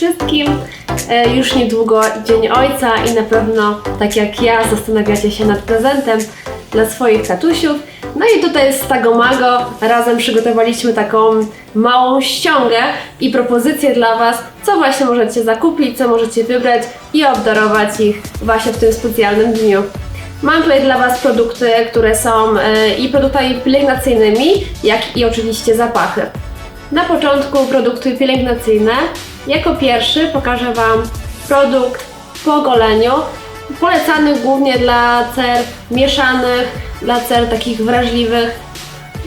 wszystkim. E, Już niedługo Dzień Ojca i na pewno, tak jak ja, zastanawiacie się nad prezentem dla swoich tatusiów. No i tutaj z Tagomago razem przygotowaliśmy taką małą ściągę i propozycję dla Was, co właśnie możecie zakupić, co możecie wybrać i obdarować ich właśnie w tym specjalnym dniu. Mam tutaj dla Was produkty, które są e, i produktami pielęgnacyjnymi, jak i oczywiście zapachy. Na początku produkty pielęgnacyjne. Jako pierwszy pokażę Wam produkt po goleniu, polecany głównie dla cer mieszanych, dla cer takich wrażliwych.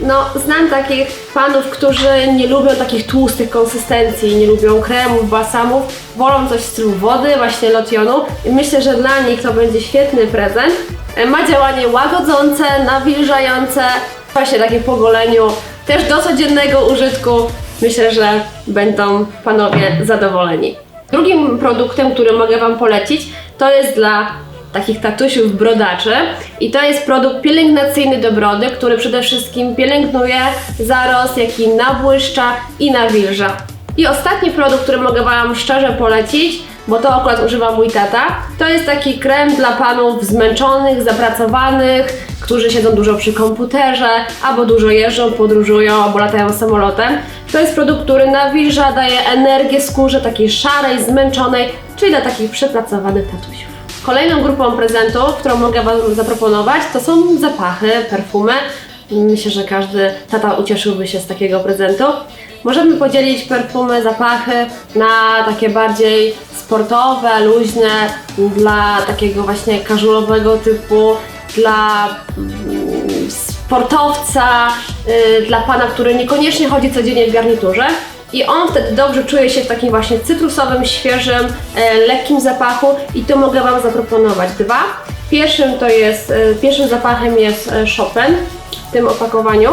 No, znam takich panów, którzy nie lubią takich tłustych konsystencji, nie lubią kremów, balsamów, wolą coś w stylu wody, właśnie lotionu i myślę, że dla nich to będzie świetny prezent. E, Ma działanie łagodzące, nawilżające, właśnie takie po goleniu, też do codziennego użytku. Myślę, że będą panowie zadowoleni. Drugim produktem, który mogę Wam polecić, to jest dla takich tatusiów brodaczy i to jest produkt pielęgnacyjny do brody, który przede wszystkim pielęgnuje zarost, jak i nabłyszcza i nawilża. I ostatni produkt, który mogę Wam szczerze polecić, bo to akurat używa mój tata, to jest taki krem dla panów zmęczonych, zapracowanych, którzy siedzą dużo przy komputerze, albo dużo jeżdżą, podróżują, albo latają samolotem. To jest produkt, który nawilża, daje energię skórze takiej szarej, zmęczonej, czyli dla takich przepracowanych tatusiów. Kolejną grupą prezentów, którą mogę Wam zaproponować, to są zapachy, perfumy. Myślę, że każdy tata ucieszyłby się z takiego prezentu. Możemy podzielić perfumy, zapachy na takie bardziej sportowe, luźne, dla takiego właśnie casualowego typu, dla sportowca, y, dla pana, który niekoniecznie chodzi codziennie w garniturze. I on wtedy dobrze czuje się w takim właśnie cytrusowym, świeżym, e, lekkim zapachu i tu mogę Wam zaproponować dwa. Pierwszym to jest, e, pierwszym zapachem jest e, Chopin w tym opakowaniu.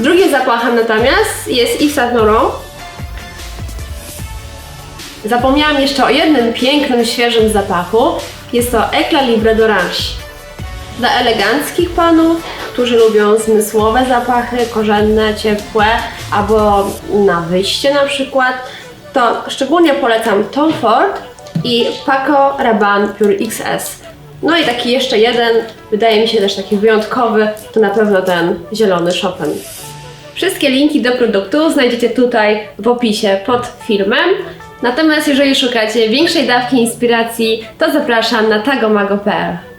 Drugim zapachem natomiast jest Yves Saint Laurent. Zapomniałam jeszcze o jednym pięknym, świeżym zapachu. Jest to Eclat Libre d'Orange. Dla eleganckich panów, którzy lubią zmysłowe zapachy, korzenne, ciepłe, albo na wyjście na przykład, to szczególnie polecam Tom Ford i Paco Rabanne Pure XS. No i taki jeszcze jeden, wydaje mi się też taki wyjątkowy, to na pewno ten zielony Chopin. Wszystkie linki do produktu znajdziecie tutaj w opisie pod filmem. Natomiast jeżeli szukacie większej dawki inspiracji, to zapraszam na tagomago.pl.